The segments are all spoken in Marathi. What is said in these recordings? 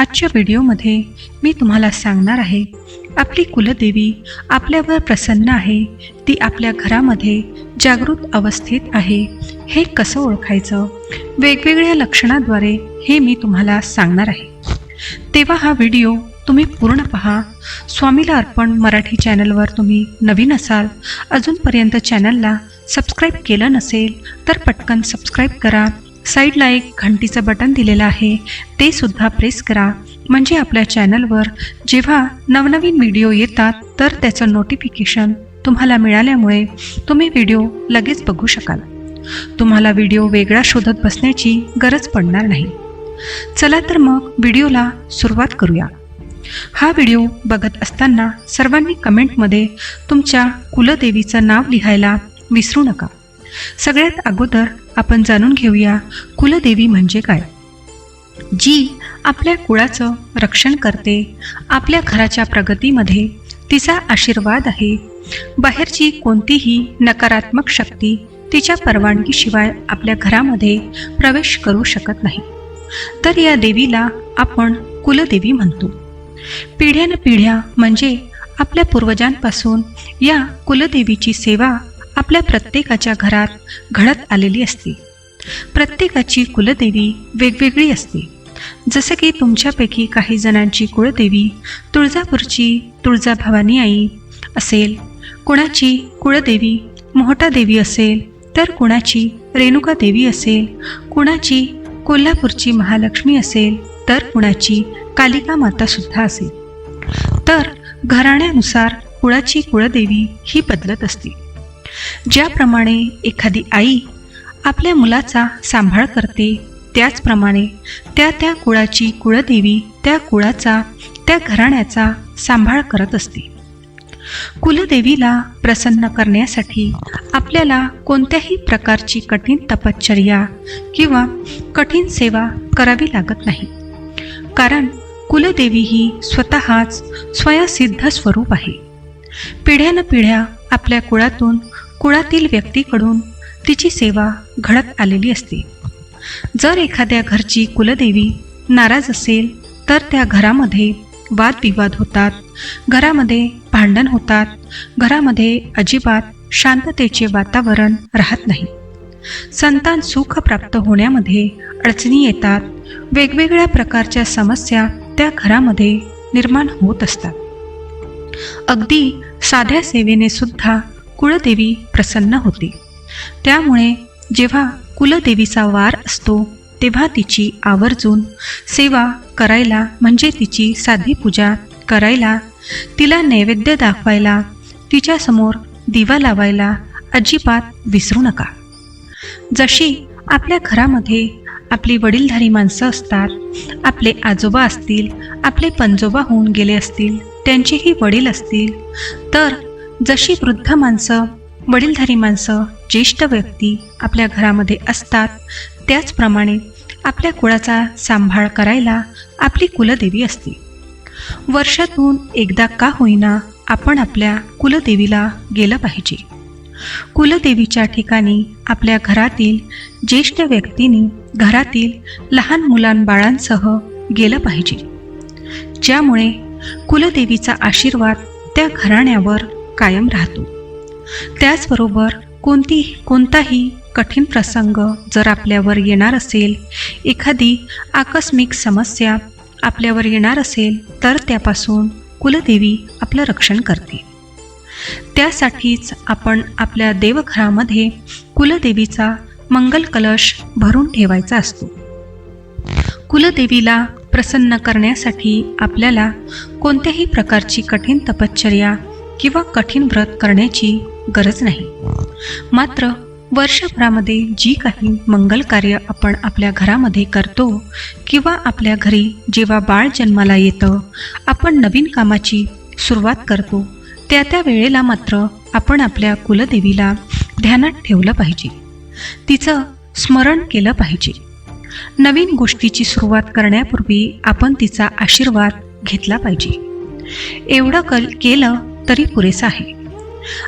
आजच्या व्हिडिओमध्ये मी तुम्हाला सांगणार आहे आपली कुलदेवी आपल्यावर प्रसन्न आहे ती आपल्या घरामध्ये जागृत अवस्थेत आहे हे कसं ओळखायचं? वेगवेगळ्या लक्षणाद्वारे हे मी तुम्हाला सांगणार आहे. तेव्हा हा व्हिडिओ तुम्ही पूर्ण पहा. स्वामीला अर्पण मराठी चॅनलवर तुम्ही नवीन असाल अजूनपर्यंत चॅनलला सबस्क्राईब केलं नसेल तर पटकन सबस्क्राईब करा. साईडला एक घंटीचं बटन दिलेलं आहे. ते सुद्धा प्रेस करा. म्हणजे आपल्या चॅनलवर जेव्हा नवनवीन व्हिडिओ येतात तर त्याचं नोटिफिकेशन तुम्हाला मिळाल्यामुळे तुम्ही व्हिडिओ लगेच बघू शकाल. तुम्हाला व्हिडिओ वेगळा शोधत बसण्याची गरज पडणार नाही. चला तर मग व्हिडिओला सुरुवात करूया. हा व्हिडिओ बघत असताना सर्वांनी कमेंटमध्ये तुमच्या कुलदेवीचं नाव लिहायला विसरू नका. सगळ्यात अगोदर आपण जाणून घेऊया कुलदेवी म्हणजे काय. जी आपल्या कुळाचं रक्षण करते आपल्या घराच्या प्रगतीमध्ये तिचा आशीर्वाद आहे. बाहेरची कोणतीही नकारात्मक शक्ती तिच्या परवानगीशिवाय आपल्या घरामध्ये प्रवेश करू शकत नाही. तर या देवीला आपण कुलदेवी म्हणतो. पिढ्यानपिढ्या म्हणजे आपल्या पूर्वजांपासून या कुलदेवीची सेवा आपल्या प्रत्येकाच्या घरात घडत आलेली असते. प्रत्येकाची कुलदेवी वेगवेगळी असते. जसं की तुमच्यापैकी काही जणांची कुळदेवी तुळजापूरची तुळजाभवानी आई असेल कुणाची कुळदेवी मोहटा देवी असेल तर कुणाची रेणुका देवी असेल कुणाची कोल्हापूरची महालक्ष्मी असेल तर कुणाची कालिका मातासुद्धा असेल. तर घराण्यानुसार कुळाची कुळदेवी ही बदलत असते. ज्याप्रमाणे एखादी आई आपल्या मुलाचा सांभाळ करते त्याचप्रमाणे त्या त्या कुळाची कुळदेवी त्या कुळाचा त्या घराण्याचा सांभाळ करत असते. कुलदेवीला प्रसन्न करण्यासाठी आपल्याला कोणत्याही प्रकारची कठीण तपश्चर्या किंवा कठीण सेवा करावी लागत नाही. कारण कुलदेवी ही स्वतःच स्वयंसिद्ध स्वरूप आहे. पिढ्यानपिढ्या आपल्या कुळातून कुळातील व्यक्तीकडून तिची सेवा घडत आलेली असते. जर एखाद्या घरची कुलदेवी नाराज असेल तर त्या घरामध्ये वादविवाद होतात घरामध्ये भांडण होतात घरामध्ये अजिबात शांततेचे वातावरण राहत नाही. संतान सुख प्राप्त होण्यामध्ये अडचणी येतात वेगवेगळ्या प्रकारच्या समस्या त्या घरामध्ये निर्माण होत असतात. अगदी साध्या सेवेने सुद्धा कुळदेवी प्रसन्न होते. त्यामुळे जेव्हा कुलदेवीचा वार असतो तेव्हा तिची आवर्जून सेवा करायला म्हणजे तिची साधी पूजा करायला तिला नैवेद्य दाखवायला तिच्यासमोर दिवा लावायला अजिबात विसरू नका. जशी आपल्या घरामध्ये आपली वडीलधारी माणसं असतात आपले आजोबा असतील आपले पंजोबा होऊन गेले असतील त्यांचेही वडील असतील तर जशी वृद्ध माणसं वडीलधारी माणसं ज्येष्ठ व्यक्ती आपल्या घरामध्ये असतात त्याचप्रमाणे आपल्या कुळाचा सांभाळ करायला आपली कुलदेवी असते. वर्षातून एकदा का होईना आपण आपल्या कुलदेवीला गेलं पाहिजे. कुलदेवीच्या ठिकाणी आपल्या घरातील ज्येष्ठ व्यक्तींनी घरातील लहान मुलांबाळांसह गेलं पाहिजे. ज्यामुळे कुलदेवीचा आशीर्वाद त्या घराण्यावर कायम राहतो. त्याचबरोबर कोणती कोणताही कठीण प्रसंग जर आपल्यावर येणार असेल एखादी आकस्मिक समस्या आपल्यावर येणार असेल तर त्यापासून कुलदेवी आपलं रक्षण करते. त्यासाठीच आपण आपल्या देवघरामध्ये कुलदेवीचा मंगल कलश भरून ठेवायचा असतो. कुलदेवीला प्रसन्न करण्यासाठी आपल्याला कोणत्याही प्रकारची कठीण तपश्चर्या किंवा कठीण व्रत करण्याची गरज नाही. मात्र वर्षभरामध्ये जी काही मंगल कार्य आपण आपल्या घरामध्ये करतो किंवा आपल्या घरी जेव्हा बाळ जन्माला येतं आपण नवीन कामाची सुरुवात करतो. त्या त्या वेळेला मात्र आपण आपल्या कुलदेवीला ध्यानात ठेवलं पाहिजे. तिचं स्मरण केलं पाहिजे. नवीन गोष्टीची सुरुवात करण्यापूर्वी आपण तिचा आशीर्वाद घेतला पाहिजे. एवढं कल केलं तरी पुरेसं आहे.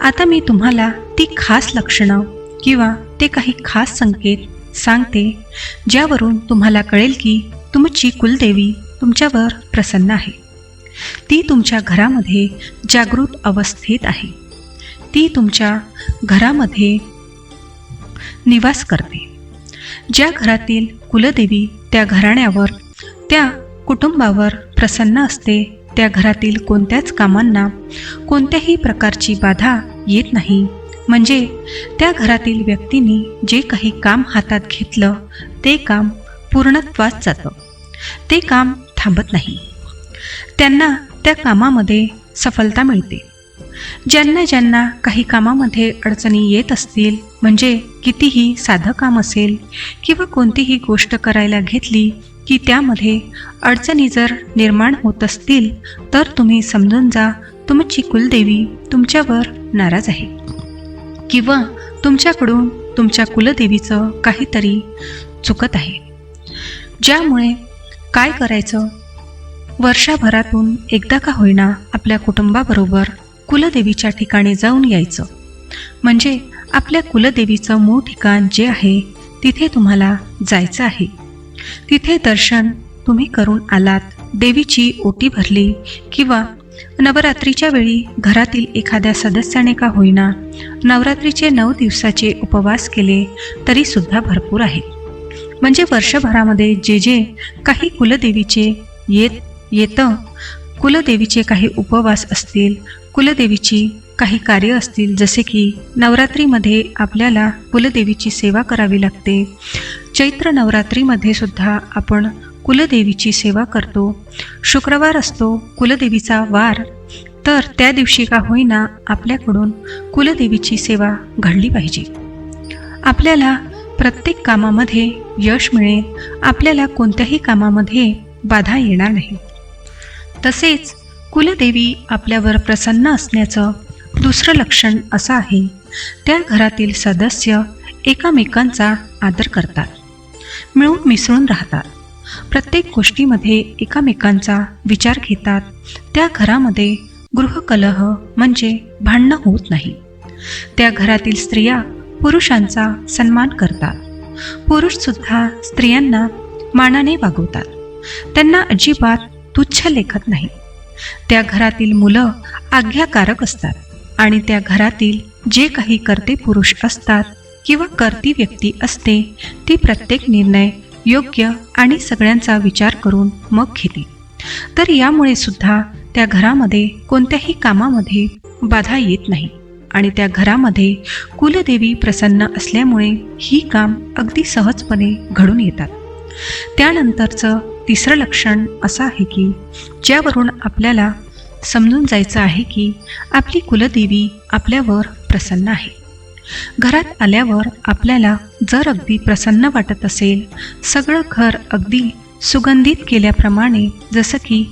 आता मी तुम्हाला ती खास लक्षणं किंवा ते काही खास संकेत सांगते ज्यावरून तुम्हाला कळेल की तुमची कुलदेवी तुमच्यावर प्रसन्न आहे. ती तुमच्या घरामध्ये जागृत अवस्थेत आहे. ती तुमच्या घरामध्ये निवास करते. ज्या घरातील कुलदेवी त्या घराण्यावर त्या कुटुंबावर प्रसन्न असते त्या घरातील कोणत्याच कामांना कोणत्याही प्रकारची बाधा येत नाही. म्हणजे त्या घरातील व्यक्तींनी जे काही काम हातात घेतलं ते काम पूर्णत्वास जातं. ते काम थांबत नाही. त्यांना त्या कामामध्ये सफलता मिळते. ज्यांना ज्यांना काही कामामध्ये अडचणी येत असतील म्हणजे कितीही साधं काम असेल किंवा कोणतीही गोष्ट करायला घेतली की त्यामध्ये अडचणी जर निर्माण होत असतील तर तुम्ही समजून जा तुमची कुलदेवी तुमच्यावर नाराज आहे. किंवा तुमच्याकडून तुमच्या कुलदेवीचं काहीतरी चुकत आहे. ज्यामुळे काय करायचं? वर्षभरातून एकदा का होईना आपल्या कुटुंबाबरोबर कुलदेवीच्या ठिकाणी जाऊन यायचं. म्हणजे आपल्या कुलदेवीचं मूळ ठिकाण जे आहे तिथे तुम्हाला जायचं आहे. तिथे दर्शन तुम्ही करून आलात. देवीची ओटी भरली किंवा नवरात्रीच्या वेळी घरातील एखाद्या सदस्याने का होईना नवरात्रीचे नऊ दिवसाचे उपवास केले तरी सुद्धा भरपूर आहे. म्हणजे वर्षभरामध्ये जे जे काही कुलदेवीचे येत येतं कुलदेवीचे काही उपवास असतील कुलदेवीची काही कार्य असतील जसे की नवरात्रीमध्ये आपल्याला कुलदेवीची सेवा करावी लागते. चैत्र नवरात्रीमध्ये सुद्धा आपण कुलदेवीची सेवा करतो. शुक्रवार असतो कुलदेवीचा वार. तर त्या दिवशी का होईना आपल्याकडून कुलदेवीची सेवा घडली पाहिजे. आपल्याला प्रत्येक कामामध्ये यश मिळेल. आपल्याला कोणत्याही कामामध्ये बाधा येणार नाही. तसेच कुलदेवी आपल्यावर प्रसन्न असण्याचं दुसरं लक्षण असं आहे त्या घरातील सदस्य एकामेकांचा आदर करतात मिळून मिसळून राहतात. प्रत्येक गोष्टीमध्ये एकामेकांचा विचार घेतात त्या घरामध्ये गृहकलह म्हणजे भांडणं होत नाही. त्या घरातील स्त्रिया पुरुषांचा सन्मान करतात. पुरुषसुद्धा स्त्रियांना मानाने वागवतात. त्यांना अजिबात तुच्छ लेखत नाही. त्या घरातील मुलं आज्ञाकारक असतात. आणि त्या घरातील जे काही करते पुरुष असतात किंवा करती व्यक्ती असते ती प्रत्येक निर्णय योग्य आणि सगळ्यांचा विचार करून मग घेते. तर यामुळे सुद्धा त्या घरामध्ये कोणत्याही कामामध्ये बाधा येत नाही आणि त्या घरामध्ये कुलदेवी प्रसन्न असल्यामुळे ही काम अगदी सहजपणे घडून येतात. त्यानंतरचं तिसरं लक्षण असं आहे की ज्यावरून आपल्याला समजून जायचं आहे की आपली कुलदेवी आपल्यावर प्रसन्न आहे. घरात आल्यावर आपल्याला जर अगदी प्रसन्न वाटत असेल सगळं घर अगदी सुगंधित केल्याप्रमाणे जसं की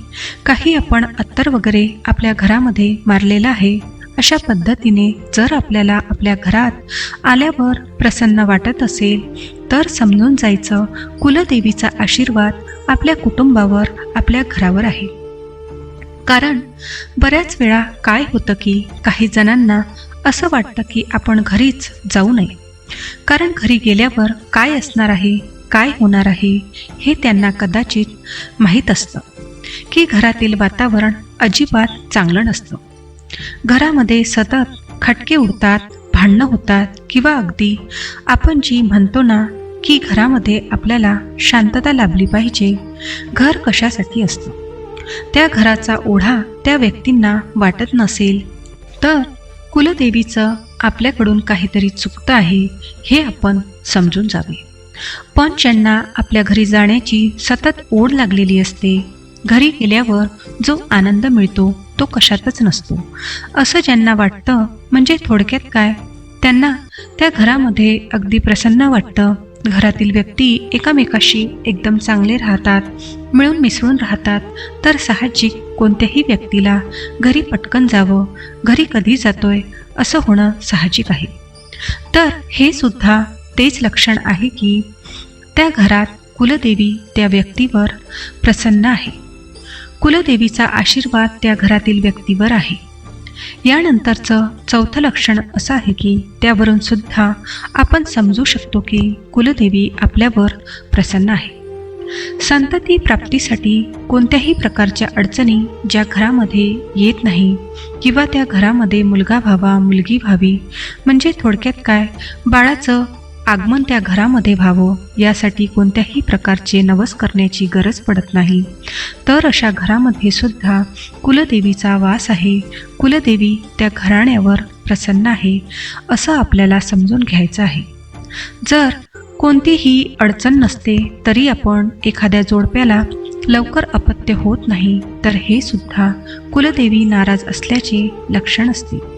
काही आपण अत्तर वगैरे आपल्या घरामध्ये मारलेलं आहे अशा पद्धतीने जर आपल्याला आपल्या घरात आल्यावर प्रसन्न वाटत असेल तर समजून जायचं कुलदेवीचा आशीर्वाद आपल्या कुटुंबावर आपल्या घरावर आहे. कारण बऱ्याच वेळा काय होतं की काही जणांना असं वाटतं की आपण घरीच जाऊ नये. कारण घरी गेल्यावर काय असणार आहे काय होणार आहे हे त्यांना कदाचित माहीत असतं की घरातील वातावरण अजिबात चांगलं नसतं. घरामध्ये सतत खटके उडतात भांडणं होतात किंवा अगदी आपण जी म्हणतो ना की घरामध्ये आपल्याला शांतता लाभली पाहिजे घर कशासाठी असतं? त्या घराचा ओढा त्या व्यक्तींना वाटत नसेल. तर कुलदेवीचं आपल्याकडून काहीतरी चुकतं आहे हे आपण समजून जावे. पण ज्यांना आपल्या घरी जाण्याची सतत ओढ लागलेली असते. घरी गेल्यावर जो आनंद मिळतो तो कशातच नसतो. असं ज्यांना वाटतं म्हणजे थोडक्यात काय? त्यांना त्या घरामध्ये अगदी प्रसन्न वाटतं घरातील व्यक्ती एकामेकाशी एकदम चांगले राहतात मिळून मिसळून राहतात. तर साहजिक कोणत्याही व्यक्तीला घरी पटकन जावं घरी कधी जातोय असं होणं साहजिक आहे. तर हे सुद्धा तेच लक्षण आहे की त्या घरात कुलदेवी त्या व्यक्तीवर प्रसन्न आहे. कुलदेवीचा आशीर्वाद त्या घरातील व्यक्तीवर आहे. यानंतरचं चौथं लक्षण असं आहे की त्यावरून सुद्धा आपण समजू शकतो की कुलदेवी आपल्यावर प्रसन्न आहे. संतती प्राप्तीसाठी कोणत्याही प्रकारच्या अडचणी ज्या घरामध्ये येत नाही किंवा त्या घरामध्ये मुलगा व्हावा मुलगी व्हावी म्हणजे थोडक्यात काय? बाळाचं आगमन त्या घरामध्ये व्हावं यासाठी कोणत्याही प्रकारचे नवस करण्याची गरज पडत नाही. तर अशा घरामध्ये सुद्धा कुलदेवीचा वास आहे. कुलदेवी त्या घराण्यावर प्रसन्न आहे असं आपल्याला समजून घ्यायचं आहे. जर कोणतीही अडचण नसते तरी आपण एखाद्या जोडप्याला लवकर अपत्य होत नाही तर हे सुद्धा कुलदेवी नाराज असल्याचे लक्षण असते.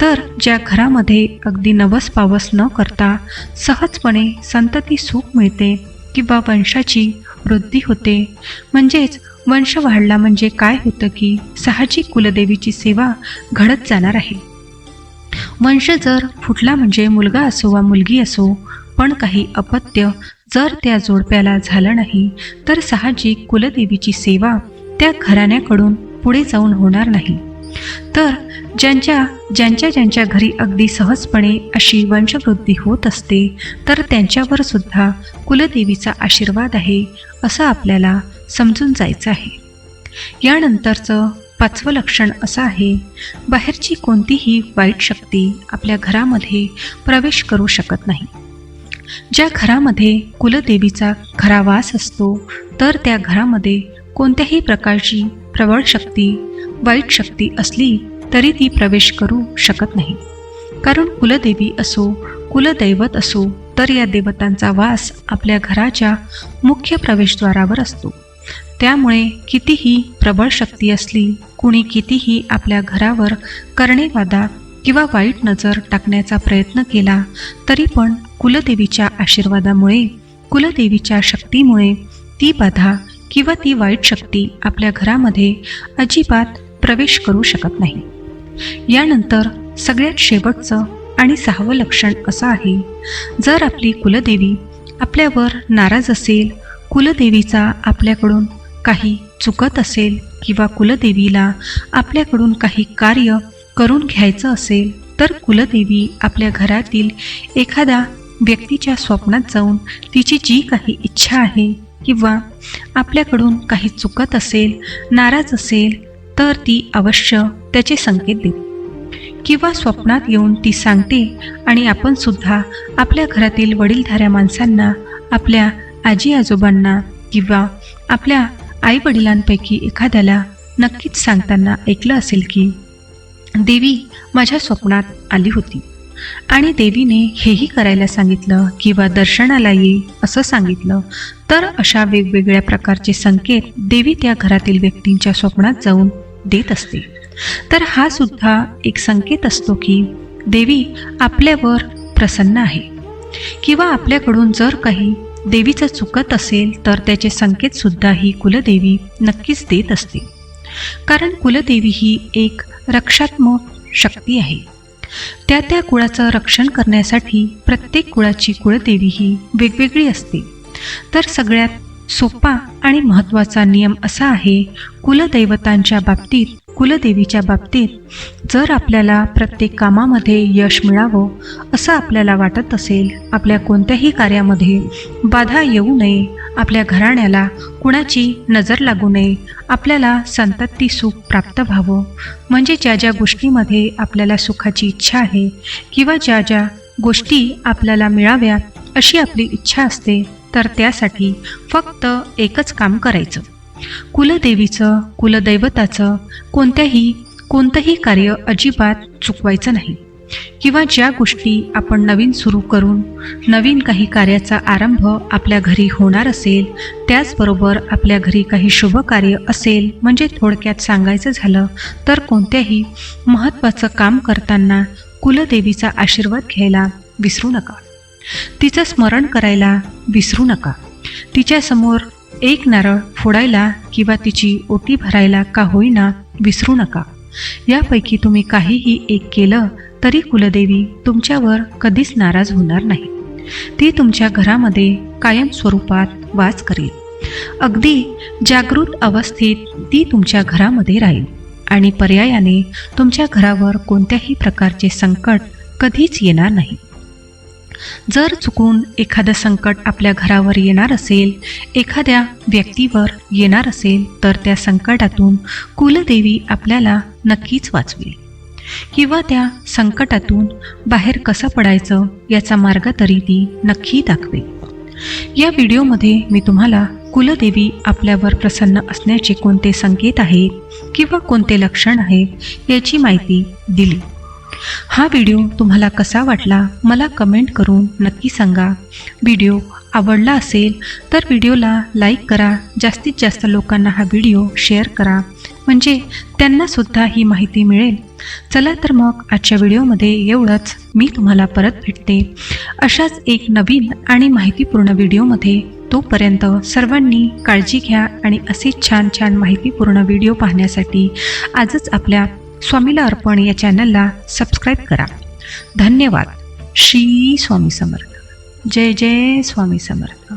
तर ज्या घरामध्ये अगदी नवस पावस न करता सहजपणे संतती सुख मिळते किंवा वंशाची वृद्धी होते म्हणजेच वंश वाढला म्हणजे काय होतं की साहजिक कुलदेवीची सेवा घडत जाणार आहे. वंश जर फुटला म्हणजे मुलगा असो वा मुलगी असो पण काही अपत्य जर त्या जोडप्याला झालं नाही तर साहजिक कुलदेवीची सेवा त्या घराण्याकडून पुढे जाऊन होणार नाही. तर ज्यांच्या ज्यांच्या ज्यांच्या घरी अगदी सहजपणे अशी वंशवृद्धी होत असते तर त्यांच्यावर सुद्धा कुलदेवीचा आशीर्वाद आहे असं आपल्याला समजून जायचं आहे. यानंतरचं पाचवं लक्षण असं आहे बाहेरची कोणतीही वाईट शक्ती आपल्या घरामध्ये प्रवेश करू शकत नाही. ज्या घरामध्ये कुलदेवीचा खरा वास असतो तर त्या घरामध्ये कोणत्याही प्रकारची प्रबळ शक्ती वाईट शक्ती असली तरी ती प्रवेश करू शकत नाही. कारण कुलदेवी असो कुलदैवत असो तर या देवतांचा वास आपल्या घराच्या मुख्य प्रवेशद्वारावर असतो. त्यामुळे कितीही प्रबळ शक्ती असली कुणी कितीही आपल्या घरावर करणेवादा किंवा वाईट नजर टाकण्याचा प्रयत्न केला तरी पण कुलदेवीच्या आशीर्वादामुळे कुलदेवीच्या शक्तीमुळे ती बाधा किंवा ती वाईट शक्ती आपल्या घरामध्ये अजिबात प्रवेश करू शकत नाही. यानंतर सगळ्यात शेवटचं आणि सहावं लक्षण असं आहे जर आपली कुलदेवी आपल्यावर नाराज असेल कुलदेवीचा आपल्याकडून काही चुकत असेल किंवा कुलदेवीला आपल्याकडून काही कार्य करून घ्यायचं असेल तर कुलदेवी आपल्या घरातील एखाद्या व्यक्तीच्या स्वप्नात जाऊन तिची जी काही इच्छा आहे किंवा आपल्याकडून काही चुकत असेल नाराज असेल तर ती अवश्य त्याचे संकेत देते किंवा स्वप्नात येऊन ती सांगते आणि आपण सुद्धा आपल्या घरातील वडीलधाऱ्या माणसांना आपल्या आजी आजोबांना किंवा आपल्या आई वडिलांपैकी एखाद्याला नक्कीच सांगताना ऐकलं असेल की देवी माझ्या स्वप्नात आली होती आणि देवीने हेही करायला सांगितलं किंवा दर्शनाला ये असं सांगितलं तर अशा वेगवेगळ्या प्रकारचे संकेत देवी त्या घरातील व्यक्तींच्या स्वप्नात जाऊन देत असते. तर हा सुद्धा एक संकेत असतो की देवी आपल्यावर प्रसन्न आहे. किंवा आपल्याकडून जर काही देवीचं चुकत असेल तर त्याचे संकेत सुद्धा ही कुलदेवी नक्कीच देत असते. कारण कुलदेवी ही एक रक्षात्मक शक्ती आहे. त्या त्या कुळाचं रक्षण करण्यासाठी प्रत्येक कुळाची कुळदेवी ही वेगवेगळी असते. तर सगळ्यात सोपा आणि महत्त्वाचा नियम असा आहे कुलदैवतांच्या बाबतीत कुलदेवीच्या बाबतीत जर आपल्याला प्रत्येक कामामध्ये यश मिळावं असं आपल्याला वाटत असेल आपल्या कोणत्याही कार्यामध्ये बाधा येऊ नये आपल्या घराण्याला कुणाची नजर लागू नये आपल्याला संतती सुख प्राप्त व्हावं म्हणजे ज्या ज्या गोष्टीमध्ये आपल्याला सुखाची इच्छा आहे किंवा ज्या ज्या गोष्टी आपल्याला मिळाव्या अशी आपली इच्छा असते तर त्यासाठी फक्त एकच काम करायचं. कुलदेवीचं कुलदैवताचं कोणत्याही कोणतंही कार्य अजिबात चुकवायचं नाही. किंवा ज्या गोष्टी आपण नवीन सुरू करून नवीन काही कार्याचा आरंभ आपल्या घरी होणार असेल त्याचबरोबर आपल्या घरी काही शुभ कार्य असेल म्हणजे थोडक्यात सांगायचं झालं तर कोणत्याही महत्त्वाचं काम करताना कुलदेवीचा आशीर्वाद घ्यायला विसरू नका. तिचं स्मरण करायला विसरू नका. तिच्यासमोर एक नारळ फोडायला किंवा तिची ओटी भरायला का होईना विसरू नका. यापैकी तुम्ही काहीही एक केलं तरी कुलदेवी तुमच्यावर कधीच नाराज होणार नाही. ती तुमच्या घरामध्ये कायम स्वरूपात वास करेल. अगदी जागृत अवस्थेत ती तुमच्या घरामध्ये राहील आणि पर्यायाने तुमच्या घरावर कोणत्याही प्रकारचे संकट कधीच येणार नाही. जर चुकून एखादं संकट आपल्या घरावर येणार असेल एखाद्या व्यक्तीवर येणार असेल तर त्या संकटातून कुलदेवी आपल्याला नक्कीच वाचवेल. किंवा त्या संकटातून बाहेर कसं पडायचं याचा मार्ग तरी ती नक्की दाखवेल. या व्हिडिओमध्ये मी तुम्हाला कुलदेवी आपल्यावर प्रसन्न असण्याचे कोणते संकेत आहेत किंवा कोणते लक्षण आहे याची माहिती दिली. हा व्हिडिओ तुम्हाला कसा वाटला मला कमेंट करून नक्की सांगा. व्हिडिओ आवडला असेल तर व्हिडिओला लाईक करा जास्तीत जास्त लोकांना हा व्हिडिओ शेअर करा. म्हणजे त्यांनासुद्धा ही माहिती मिळेल. चला तर मग आजच्या व्हिडिओमध्ये एवढंच. मी तुम्हाला परत भेटते. अशाच एक नवीन आणि माहितीपूर्ण व्हिडिओमध्ये तोपर्यंत सर्वांनी काळजी घ्या आणि असे छान छान माहितीपूर्ण व्हिडिओ पाहण्यासाठी आजच आपल्या स्वामीला अर्पण या चॅनलला सबस्क्राईब करा. धन्यवाद. श्री स्वामी समर्थ. जय जय स्वामी समर्थ.